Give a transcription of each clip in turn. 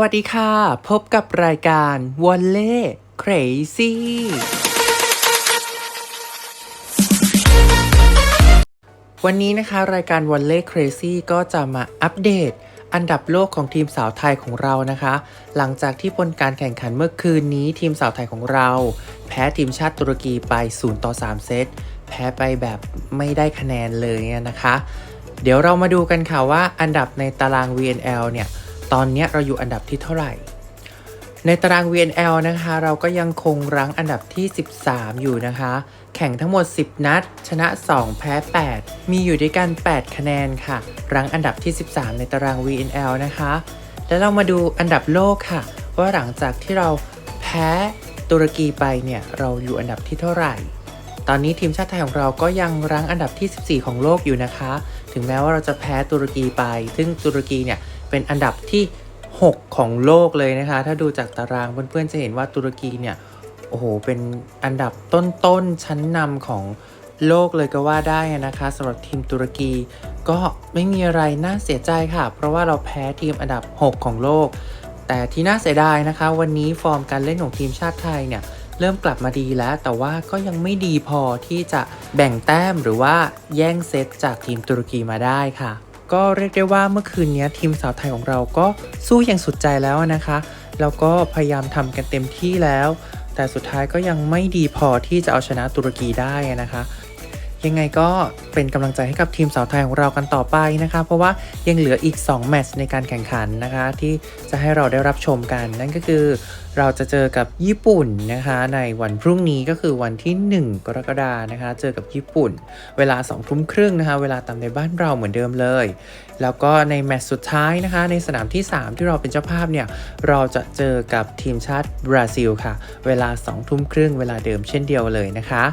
วัสดีค่ะ พบกับรายการวอลเล่เครซี่วันนี้นะคะรายการวอลเล่เครซี่ก็จะมาอัปเดต อันดับโลกของทีมสาวไทยของเรานะคะ หลังจากที่ผลการแข่งขันเมื่อคืนนี้ทีมสาวไทยของเรา แพ้ทีมชาติตุรกีไป 0 ต่อ 3 เซต แพ้ไปแบบไม่ได้คะแนนเลยนะคะ เดี๋ยวเรามาดูกันค่ะว่าอันดับในตาราง VNL เนี่ย ตอนนี้เราอยู่อันดับที่เท่าไหร่ ในตาราง VNL นะคะ เราก็ยังคงรั้งอันดับที่ 13 อยู่นะคะ แข่งทั้งหมด 10 นัด ชนะ 2 แพ้ 8 มีอยู่ด้วยกัน 8 คะแนนค่ะ รั้งอันดับที่ 13 ในตาราง VNL นะคะ แล้วเรามาดูอันดับโลกค่ะ ว่าหลังจากที่เราแพ้ตุรกีไปเนี่ย เราอยู่อันดับที่เท่าไหร่ ตอนนี้ทีมชาติไทยของเราก็ยังรั้งอันดับที่ 14 ของโลกอยู่นะคะ ถึงแม้ว่าเราจะแพ้ตุรกีไป ซึ่งตุรกีเนี่ย เป็นอันดับที่ 6 ของโลกเลยนะคะ ถ้าดูจากตารางเพื่อนๆจะเห็นว่าตุรกีเนี่ยโอ้โหเป็นอันดับต้นๆชั้นนำของโลกเลยก็ว่าได้นะคะสำหรับทีมตุรกีก็ไม่มีอะไรน่าเสียใจค่ะ เพราะว่าเราแพ้ทีมอันดับ 6 ของโลก แต่ที่น่าเสียดายนะคะ วันนี้ฟอร์มการเล่นของทีมชาติไทยเนี่ยเริ่มกลับมาดีแล้ว แต่ว่าก็ยังไม่ดีพอที่จะแบ่งแต้มหรือว่าแย่งเซตจากทีมตุรกีมาได้ค่ะ ก็เรียกได้ว่าเมื่อคืนนี้ทีมสาวไทยของเราก็สู้อย่างสุดใจแล้วนะคะ แล้วก็พยายามทำกันเต็มที่แล้ว แต่สุดท้ายก็ยังไม่ดีพอที่จะเอาชนะตุรกีได้นะคะ ยังไงก็เป็นกำลังใจให้กับทีมสาวไทยของเรากันต่อไปนะคะ เพราะว่ายังเหลืออีก 2 แมตช์ในการแข่งขันนะคะ ที่จะให้เราได้รับชมกัน นั่นก็คือเราจะเจอกับญี่ปุ่นนะคะ ในวันพรุ่งนี้ก็คือวันที่ 1 กรกฎานะคะ เจอกับญี่ปุ่น เวลา2ทุ่มครึ่งนะคะ เวลาตามในบ้านเราเหมือนเดิมเลย แล้วก็ในแมตช์สุดท้ายนะคะ ในสนามที่ 3 ที่เราเป็นเจ้าภาพเนี่ย เราจะเจอกับทีมชาติบราซิลค่ะ เวลา2ทุ่มครึ่งเวลาเดิมเช่นเดียวเลยนะคะ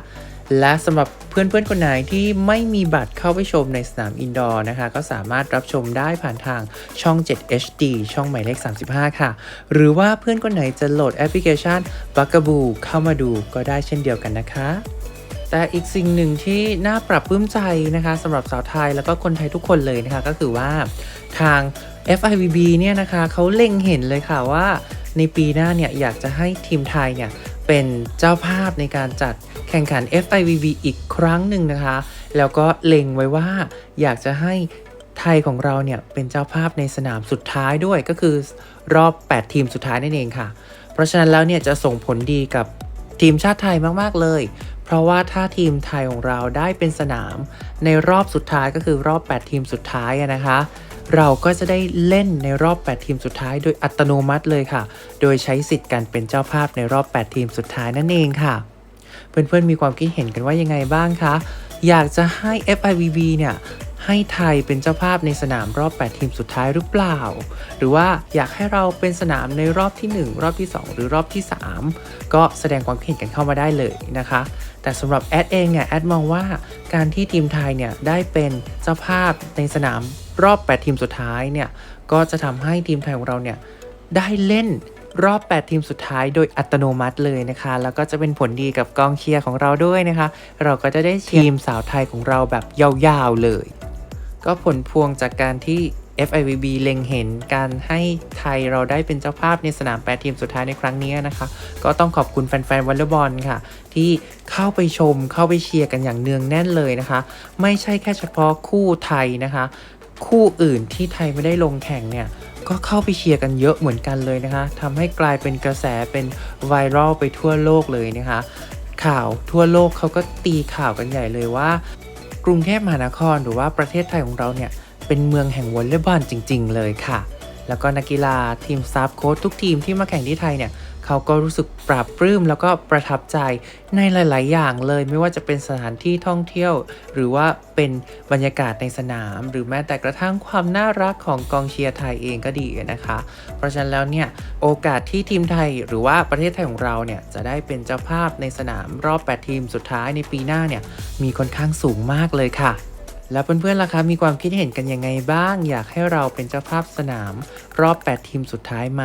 และสำหรับเพื่อนๆคนไหนที่ไม่มีบัตรเข้าไปชมในสนามอินดอร์นะคะ ก็สามารถรับชมได้ผ่านทางช่อง 7 HD ช่องหมายเลข 35 ค่ะ หรือว่าเพื่อนคนไหนจะโหลดแอปพลิเคชัน b u g a b o o เข้ามาดูก็ได้เช่นเดียวกันนะคะแต่อีกสิ่งหนึ่งที่น่าปรับปลื้มใจนะคะสำหรับสาวไทยแล้วก็คนไทยทุกคนเลยนะคะ ก็คือว่าทาง FIVB เนี่ยนะคะเขาเล็งเห็นเลยค่ะว่าในปีหน้าเนี่ยอยากจะให้ทีมไทยเนี่ย เป็นเจ้าภาพในการจัดแข่งขัน FIVB อีกครั้งหนึ่งนะคะ แล้วก็เล็งไว้ว่าอยากจะให้ไทยของเราเนี่ยเป็นเจ้าภาพในสนามสุดท้ายด้วยก็คือรอบ 8 ทีมสุดท้ายนั่นเองค่ะ เพราะฉะนั้นแล้วเนี่ยจะส่งผลดีกับทีมชาติไทยมากๆเลย เพราะว่าถ้าทีมไทยของเราได้เป็นสนามในรอบสุดท้ายก็คือรอบ 8 ทีมสุดท้ายนะคะ เราก็จะได้เล่นในรอบ 8 ทีมสุดท้ายโดยอัตโนมัติเลยค่ะ โดยใช้สิทธิ์การเป็นเจ้าภาพในรอบ 8 ทีมสุดท้ายนั่นเองค่ะ เพื่อนๆมีความคิดเห็นกันว่ายังไงบ้างคะ อยากจะให้ FIVB เนี่ยให้ไทยเป็นเจ้าภาพในสนามรอบ 8 ทีมสุดท้ายหรือเปล่า หรือว่าอยากให้เราเป็นสนามในรอบที่ 1 รอบที่ 2 หรือรอบที่ 3 ก็แสดงความคิดเห็นกันเข้ามาได้เลยนะคะ แต่สำหรับแอดเองเนี่ยแอดมองว่าการที่ทีมไทยเนี่ยได้เป็นเจ้าภาพในสนาม รอบ 8 ทีมสุดท้ายเนี่ยก็จะทำให้ทีมไทยของเราเนี่ยได้เล่นรอบ 8 ทีมสุดท้ายโดยอัตโนมัติเลยนะคะ แล้วก็จะเป็นผลดีกับกองเชียร์ของเราด้วยนะคะ เราก็จะได้ทีมสาวไทยของเราแบบยาวๆเลย ก็ผลพวงจากการที่ FIVB เล็งเห็นการให้ไทยเราได้เป็นเจ้าภาพในสนาม 8 ทีมสุดท้ายในครั้งนี้นะคะ ก็ต้องขอบคุณแฟนๆวอลเลย์บอลค่ะ ที่เข้าไปชมเข้าไปเชียร์กันอย่างเนืองแน่นเลยนะคะ ไม่ใช่แค่เฉพาะคู่ไทยนะคะ คู่อื่นที่ไทยไม่ได้ลงแข่งเนี่ยก็เข้าไปเชียร์กันเยอะเหมือนกันเลยนะคะทำให้กลายเป็นกระแสเป็นไวรัลไปทั่วโลกเลยนะคะ ข่าวทั่วโลกเขาก็ตีข่าวกันใหญ่เลยว่า กรุงเทพมหานครหรือว่าประเทศไทยของเราเนี่ยเป็นเมืองแห่งวอลเลย์บอลจริง ๆ เลยค่ะ แล้วก็นักกีฬาทีมสตาฟโค้ชทุกทีมที่มาแข่งที่ไทยเนี่ยเขาก็รู้สึกปราบปลื้มแล้วก็ประทับใจในหลาย ๆ อย่างเลย ไม่ว่าจะเป็นสถานที่ท่องเที่ยว หรือว่าเป็นบรรยากาศในสนาม หรือแม้แต่กระทั่งความน่ารักของกองเชียร์ไทยเองก็ดีนะคะ เพราะฉะนั้นแล้วเนี่ยโอกาสที่ทีมไทยหรือว่าประเทศไทยของเราเนี่ยจะได้เป็นเจ้าภาพในสนามรอบ 8 ทีมสุดท้ายในปีหน้าเนี่ยมีค่อนข้างสูงมากเลยค่ะ แล้วเพื่อนๆล่ะคะมีความคิดเห็นกันยังไงบ้าง อยากให้เราเป็นเจ้าภาพสนาม รอบ 8 ทีมสุดท้ายไหม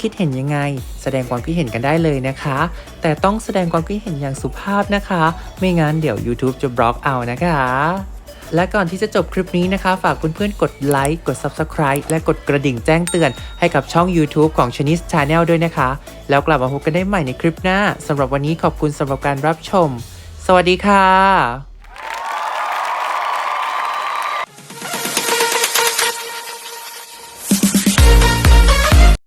คิดเห็นยังไง แสดงความคิดเห็นกันได้เลยนะคะ แต่ต้องแสดงความคิดเห็นอย่างสุภาพนะคะ ไม่งั้นเดี๋ยว YouTube จะบล็อกเอานะคะ และก่อนที่จะจบคลิปนี้นะคะ ฝากเพื่อนๆกดไลค์กด Subscribe และกดกระดิ่งแจ้งเตือน ให้กับช่อง YouTube ของ Chinese Channel ด้วยนะคะ แล้วกลับมาพบกันได้ใหม่ในคลิปหน้าสำหรับวันนี้ขอบคุณสำหรับการรับชม สวัสดีค่ะ